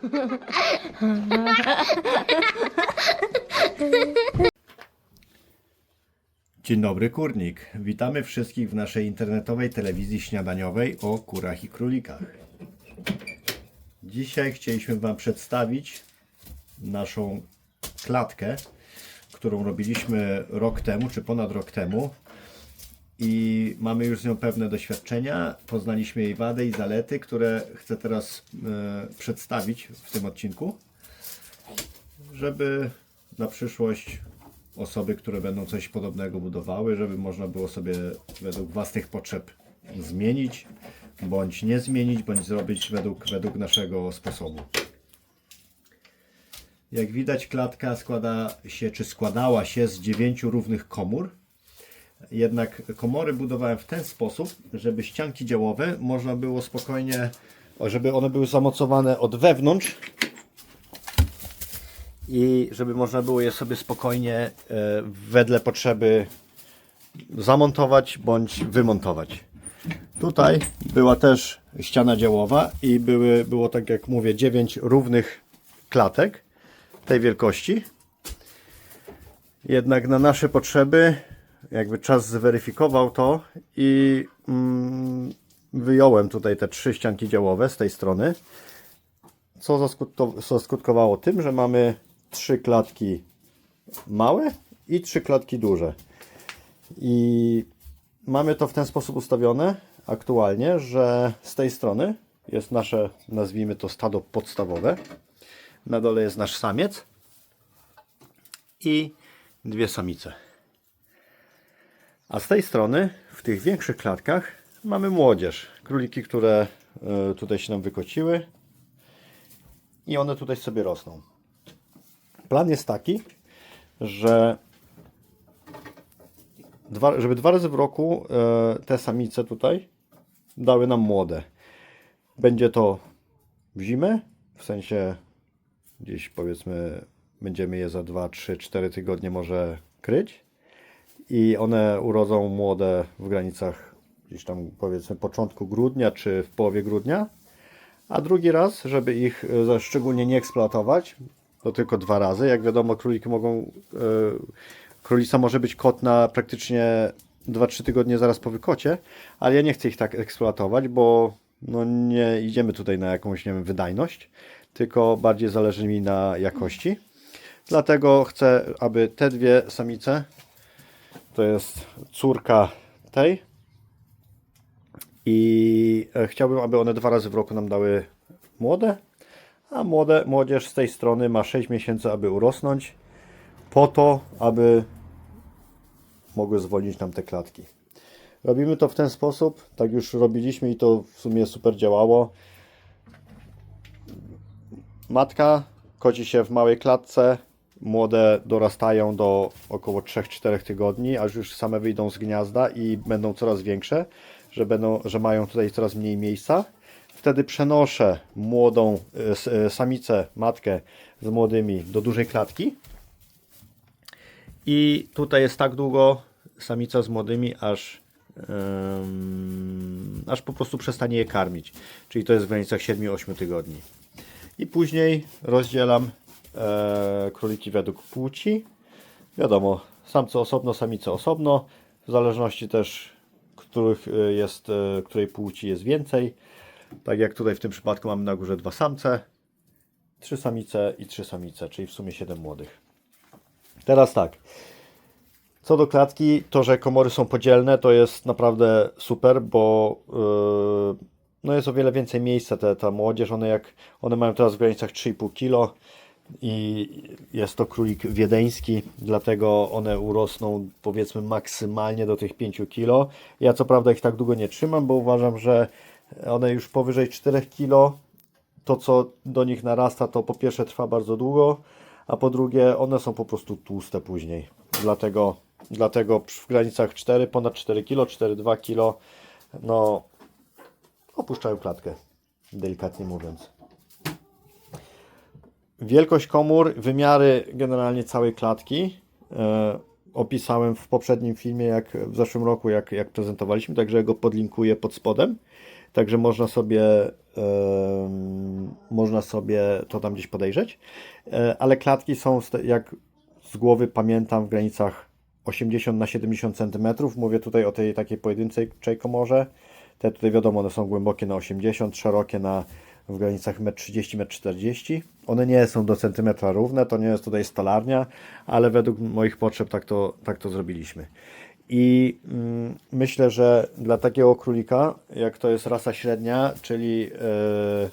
Dzień dobry, Kurnik. Witamy wszystkich w naszej internetowej telewizji śniadaniowej o kurach i królikach. Dzisiaj chcieliśmy Wam przedstawić naszą klatkę, którą robiliśmy rok temu, czy ponad rok temu. I mamy już z nią pewne doświadczenia. Poznaliśmy jej wady i zalety, które chcę teraz e, przedstawić w tym odcinku, żeby na przyszłość osoby, które będą coś podobnego budowały, żeby można było sobie według własnych potrzeb zmienić, bądź nie zmienić, bądź zrobić według, według naszego sposobu. Jak widać, klatka składa się, czy składała się z dziewięciu równych komór. Jednak komory budowałem w ten sposób, żeby ścianki działowe można było spokojnie, żeby one były zamocowane od wewnątrz i żeby można było je sobie spokojnie e, wedle potrzeby zamontować bądź wymontować. Tutaj była też ściana działowa i były, było tak jak mówię 9 równych klatek tej wielkości. Jednak na nasze potrzeby jakby czas zweryfikował to i mm, wyjąłem tutaj te trzy ścianki działowe z tej strony co zaskutko- co skutkowało tym, że mamy trzy klatki małe i trzy klatki duże. I mamy to w ten sposób ustawione aktualnie, że z tej strony jest nasze, nazwijmy to stado podstawowe. Na dole jest nasz samiec i dwie samice. A z tej strony, w tych większych klatkach, mamy młodzież. Króliki, które e, tutaj się nam wykociły, i one tutaj sobie rosną. Plan jest taki, że dwa, żeby dwa razy w roku e, te samice tutaj dały nam młode. Będzie to w zimę, w sensie gdzieś powiedzmy będziemy je za 2, 3, 4 tygodnie może kryć i one urodzą młode w granicach gdzieś tam powiedzmy początku grudnia czy w połowie grudnia a drugi raz, żeby ich e, szczególnie nie eksploatować, to tylko dwa razy. Jak wiadomo, króliki mogą. E, królica może być kot na praktycznie 2-3 tygodnie zaraz po wykocie, ale ja nie chcę ich tak eksploatować, bo no nie idziemy tutaj na jakąś nie wiem, wydajność, tylko bardziej zależy mi na jakości. Dlatego chcę, aby te dwie samice, to jest córka tej, i e, chciałbym, aby one dwa razy w roku nam dały młode, a młode, młodzież z tej strony ma 6 miesięcy, aby urosnąć, po to, aby mogły zwolnić nam te klatki. Robimy to w ten sposób, tak już robiliśmy i to w sumie super działało. Matka koci się w małej klatce, młode dorastają do około 3-4 tygodni, aż już same wyjdą z gniazda i będą coraz większe, że, będą, że mają tutaj coraz mniej miejsca. Wtedy przenoszę młodą e, e, samicę, matkę z młodymi do dużej klatki. I tutaj jest tak długo samica z młodymi, aż, em, aż po prostu przestanie je karmić. Czyli to jest w granicach 7-8 tygodni. I później rozdzielam e, króliki według płci. Wiadomo, samce osobno, samice osobno. W zależności też, których e, jest, e, której płci jest więcej. Tak jak tutaj w tym przypadku mamy na górze dwa samce, trzy samice i trzy samice, czyli w sumie 7 młodych. Teraz tak. Co do klatki, to, że komory są podzielne, to jest naprawdę super, bo yy, no jest o wiele więcej miejsca. Te, ta młodzież, one, jak, one mają teraz w granicach 3,5 kg i jest to królik wiedeński, dlatego one urosną powiedzmy maksymalnie do tych 5 kg. Ja co prawda ich tak długo nie trzymam, bo uważam, że one już powyżej 4 kg to co do nich narasta, to po pierwsze trwa bardzo długo, a po drugie one są po prostu tłuste później. Dlatego, dlatego w granicach 4, ponad 4 kg, 4,2 kg, no opuszczają klatkę, delikatnie mówiąc. Wielkość komór, wymiary generalnie całej klatki e, opisałem w poprzednim filmie, jak w zeszłym roku, jak, jak prezentowaliśmy, także go podlinkuję pod spodem. Także można sobie em, można sobie to tam gdzieś podejrzeć, E, ale klatki są, jak z głowy pamiętam, w granicach 80 na 70 cm. Mówię tutaj o tej takiej pojedynczej komorze. Te tutaj wiadomo, one są głębokie na 80, szerokie na w granicach 1,30 1,40 m. One nie są do centymetra równe, to nie jest tutaj stolarnia, ale według moich potrzeb tak to, tak to zrobiliśmy. I mm, myślę, że dla takiego królika, jak to jest rasa średnia, czyli e,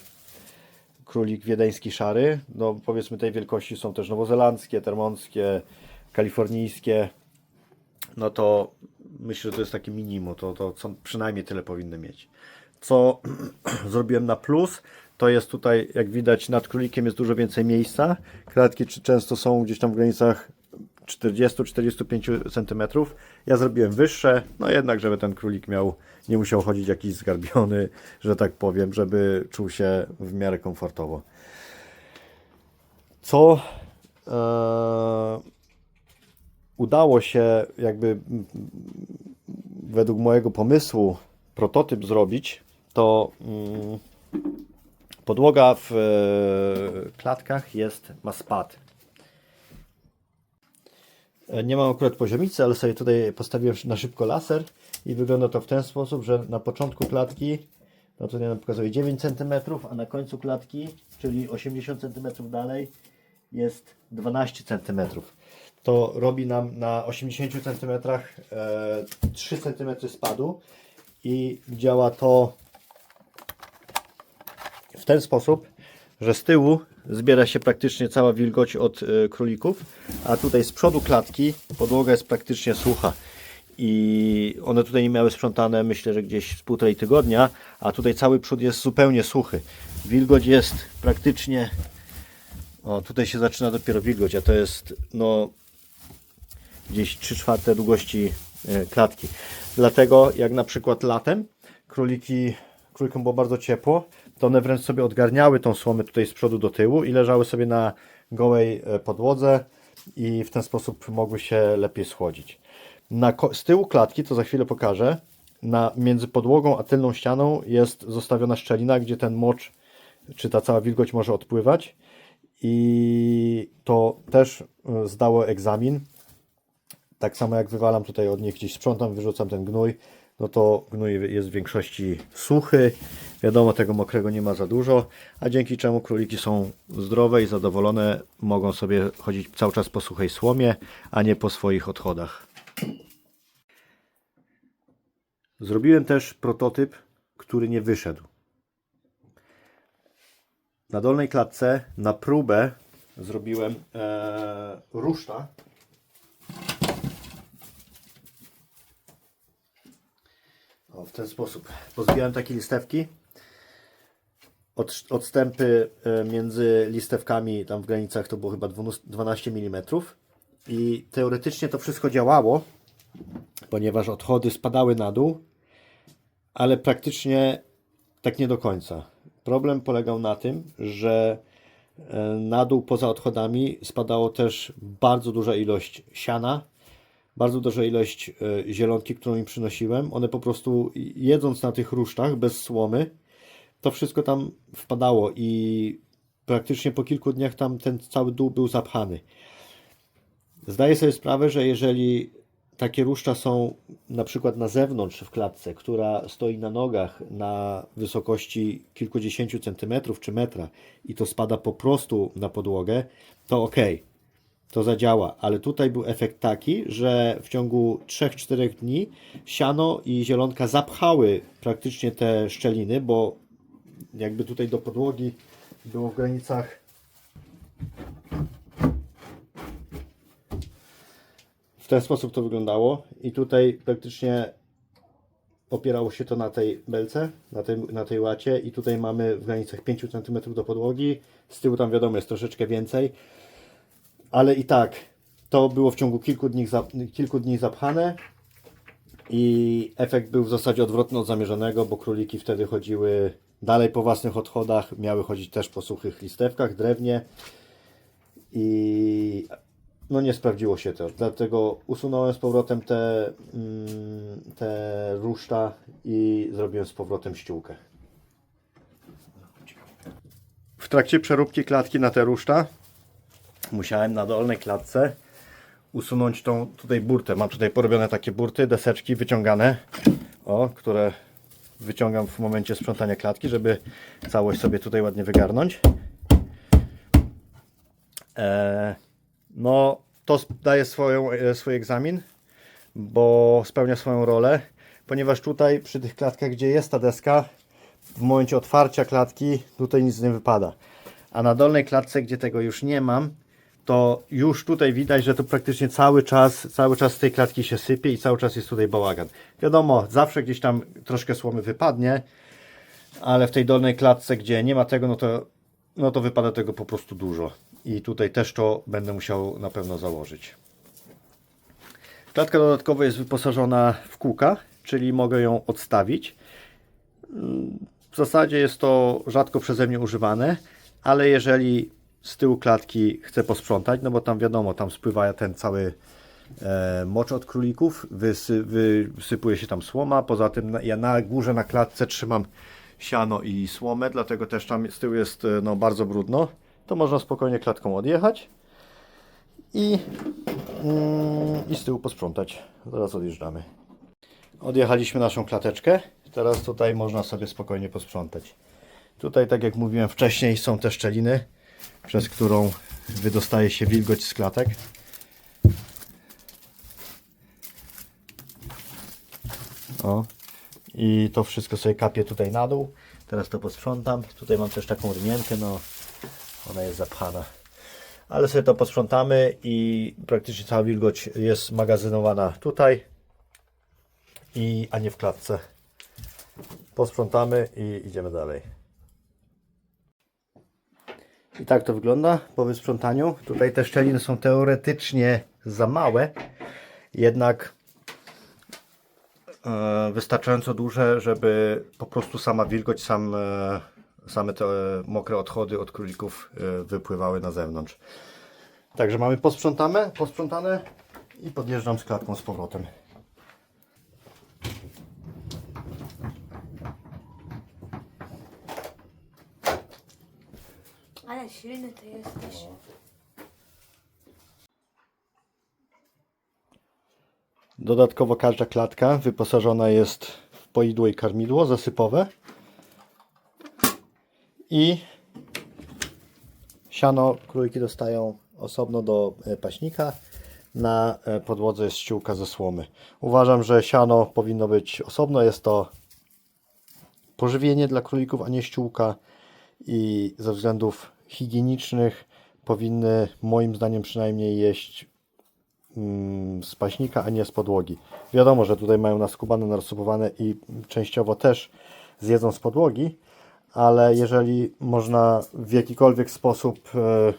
królik wiedeński szary, no powiedzmy tej wielkości są też nowozelandzkie, termonskie, kalifornijskie, no to myślę, że to jest takie minimum, to, to co przynajmniej tyle powinny mieć. Co zrobiłem na plus, to jest tutaj, jak widać, nad królikiem jest dużo więcej miejsca. Klatki czy- często są gdzieś tam w granicach 40-45 cm. Ja zrobiłem wyższe, no jednak, żeby ten królik miał, nie musiał chodzić jakiś zgarbiony, że tak powiem, żeby czuł się w miarę komfortowo. Co e, udało się jakby według mojego pomysłu prototyp zrobić, to mm, podłoga w e, klatkach jest, ma spad. E, Nie mam akurat poziomicy, ale sobie tutaj postawiłem na szybko laser i wygląda to w ten sposób, że na początku klatki, no ja nam pokazuję 9 cm, a na końcu klatki, czyli 80 cm dalej, jest 12 cm. To robi nam na 80 cm e, 3 cm spadu i działa to w ten sposób, że z tyłu zbiera się praktycznie cała wilgoć od e, królików, a tutaj z przodu klatki podłoga jest praktycznie sucha. I one tutaj nie miały sprzątane, myślę, że gdzieś z półtorej tygodnia, a tutaj cały przód jest zupełnie suchy. Wilgoć jest praktycznie. O, tutaj się zaczyna dopiero wilgoć, a to jest no gdzieś 3 czwarte długości e, klatki. Dlatego jak na przykład latem króliki, królikom było bardzo ciepło, to one wręcz sobie odgarniały tą słomę tutaj z przodu do tyłu i leżały sobie na gołej e, podłodze i w ten sposób mogły się lepiej schłodzić. Na, z tyłu klatki, to za chwilę pokażę, na, między podłogą a tylną ścianą jest zostawiona szczelina, gdzie ten mocz, czy ta cała wilgoć może odpływać. I to też e, zdało egzamin. Tak samo jak wywalam tutaj od nich gdzieś sprzątam, wyrzucam ten gnój, no to gnój jest w większości suchy. Wiadomo, tego mokrego nie ma za dużo, a dzięki czemu króliki są zdrowe i zadowolone, mogą sobie chodzić cały czas po suchej słomie, a nie po swoich odchodach. Zrobiłem też prototyp, który nie wyszedł. Na dolnej klatce na próbę zrobiłem e, ruszta O, w ten sposób. Pozbijałem takie listewki. Od, odstępy e, między listewkami, tam w granicach to było chyba 12 mm. I teoretycznie to wszystko działało, ponieważ odchody spadały na dół, ale praktycznie tak nie do końca. Problem polegał na tym, że e, na dół poza odchodami spadało też bardzo duża ilość siana, bardzo duża ilość e, zielonki, którą im przynosiłem. One po prostu jedząc na tych rusztach bez słomy, to wszystko tam wpadało i praktycznie po kilku dniach tam ten cały dół był zapchany. Zdaję sobie sprawę, że jeżeli takie ruszcza są na przykład na zewnątrz w klatce, która stoi na nogach na wysokości kilkudziesięciu centymetrów czy metra i to spada po prostu na podłogę, to ok to zadziała, ale tutaj był efekt taki, że w ciągu 3-4 dni siano i zielonka zapchały praktycznie te szczeliny, bo jakby tutaj do podłogi było w granicach w ten sposób to wyglądało i tutaj praktycznie opierało się to na tej belce, na tej, na tej łacie i tutaj mamy w granicach 5 cm do podłogi, z tyłu tam wiadomo jest troszeczkę więcej, ale i tak to było w ciągu kilku dni, kilku dni zapchane i efekt był w zasadzie odwrotny od zamierzonego, bo króliki wtedy chodziły dalej po własnych odchodach, miały chodzić też po suchych listewkach, drewnie i no nie sprawdziło się to, dlatego usunąłem z powrotem te, mm, te ruszta i zrobiłem z powrotem ściółkę. w trakcie przeróbki klatki na te ruszta musiałem na dolnej klatce usunąć tą tutaj burtę. Mam tutaj porobione takie burty, deseczki wyciągane, o, które wyciągam w momencie sprzątania klatki, żeby całość sobie tutaj ładnie wygarnąć. E, no, to daje swoją, e, swój egzamin, bo spełnia swoją rolę, ponieważ tutaj przy tych klatkach, gdzie jest ta deska, w momencie otwarcia klatki tutaj nic nie wypada. A na dolnej klatce, gdzie tego już nie mam, to już tutaj widać, że to praktycznie cały czas, cały czas z tej klatki się sypie i cały czas jest tutaj bałagan. Wiadomo, zawsze gdzieś tam troszkę słomy wypadnie, ale w tej dolnej klatce, gdzie nie ma tego, no to, no to wypada tego po prostu dużo. I tutaj też to będę musiał na pewno założyć. Klatka dodatkowo jest wyposażona w kółka, czyli mogę ją odstawić. W zasadzie jest to rzadko przeze mnie używane, ale jeżeli z tyłu klatki chcę posprzątać, no bo tam wiadomo, tam spływa ten cały e, mocz od królików, wysy, wysypuje się tam słoma, poza tym na- ja na górze na klatce trzymam siano i słomę, dlatego też tam z tyłu jest e, no, bardzo brudno, to można spokojnie klatką odjechać i, mm, i z tyłu posprzątać. Zaraz odjeżdżamy. Odjechaliśmy naszą klateczkę. Teraz tutaj można sobie spokojnie posprzątać. Tutaj, tak jak mówiłem wcześniej, są te szczeliny, przez którą wydostaje się wilgoć z klatek. O. I to wszystko sobie kapie tutaj na dół. Teraz to posprzątam. Tutaj mam też taką rynienkę, no ona jest zapchana. Ale sobie to posprzątamy i praktycznie cała wilgoć jest magazynowana tutaj i, a nie w klatce. Posprzątamy i idziemy dalej. I tak to wygląda po wysprzątaniu. Tutaj te szczeliny są teoretycznie za małe, jednak e, wystarczająco duże, żeby po prostu sama wilgoć, sam, e, same te mokre odchody od królików e, wypływały na zewnątrz. Także mamy posprzątane, posprzątane i podjeżdżam z klatką z powrotem. Silny ty jesteś. Dodatkowo każda klatka wyposażona jest w poidło i karmidło zasypowe i siano króliki dostają osobno do e, paśnika. Na e, podłodze jest ściółka ze słomy. Uważam, że siano powinno być osobno. Jest to pożywienie dla królików, a nie ściółka i ze względów higienicznych powinny moim zdaniem przynajmniej jeść mm, z paśnika, a nie z podłogi. Wiadomo, że tutaj mają naskubane, narsupowane i częściowo też zjedzą z podłogi, ale jeżeli można w jakikolwiek sposób e,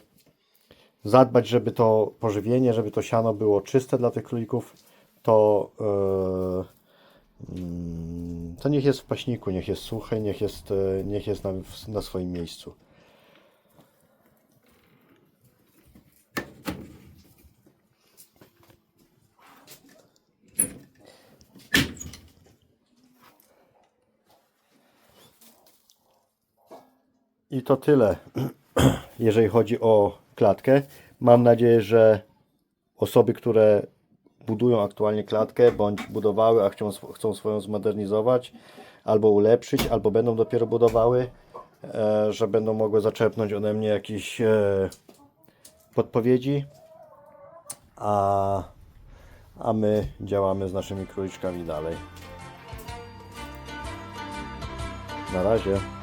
zadbać, żeby to pożywienie, żeby to siano było czyste dla tych królików, to, e, mm, to niech jest w paśniku, niech jest suche, niech jest, e, niech jest na, na swoim miejscu. I to tyle, jeżeli chodzi o klatkę. Mam nadzieję, że osoby, które budują aktualnie klatkę, bądź budowały, a chcą, chcą swoją zmodernizować, albo ulepszyć, albo będą dopiero budowały, e, że będą mogły zaczerpnąć ode mnie jakieś e, podpowiedzi, a, a my działamy z naszymi króliczkami dalej. Na razie.